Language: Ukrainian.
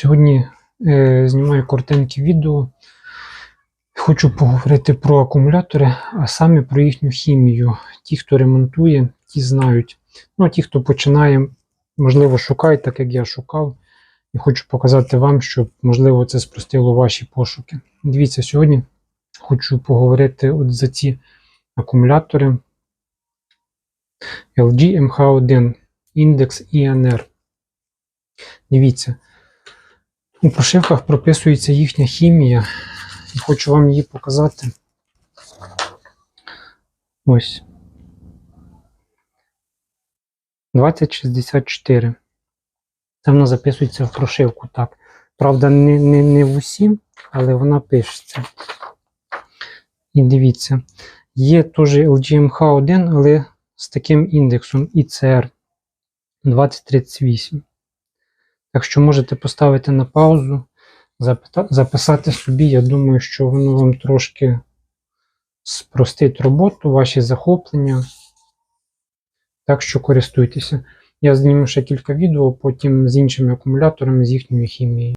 Сьогодні е, знімаю коротеньке відео. Хочу поговорити про акумулятори, а саме про їхню хімію. Ті, хто ремонтує, ті знають. Ну, а ті, хто починає, можливо, шукають, так як я шукав. І хочу показати вам, щоб, можливо, це спростило ваші пошуки. Дивіться, сьогодні хочу поговорити от за ці акумулятори LG MH1 індекс INR. Дивіться, у прошивках прописується їхня хімія, і хочу вам її показати. Ось. 2064. Це вона записується в прошивку, так. Правда, не, не, не в усім, але вона пишеться. І дивіться, є теж LGMH1, але з таким індексом ICR 2038. Так що можете поставити на паузу, записати собі. Я думаю, що воно вам трошки спростить роботу, ваші захоплення. Так що користуйтеся. Я зніму ще кілька відео, потім з іншими акумуляторами, з їхньою хімією.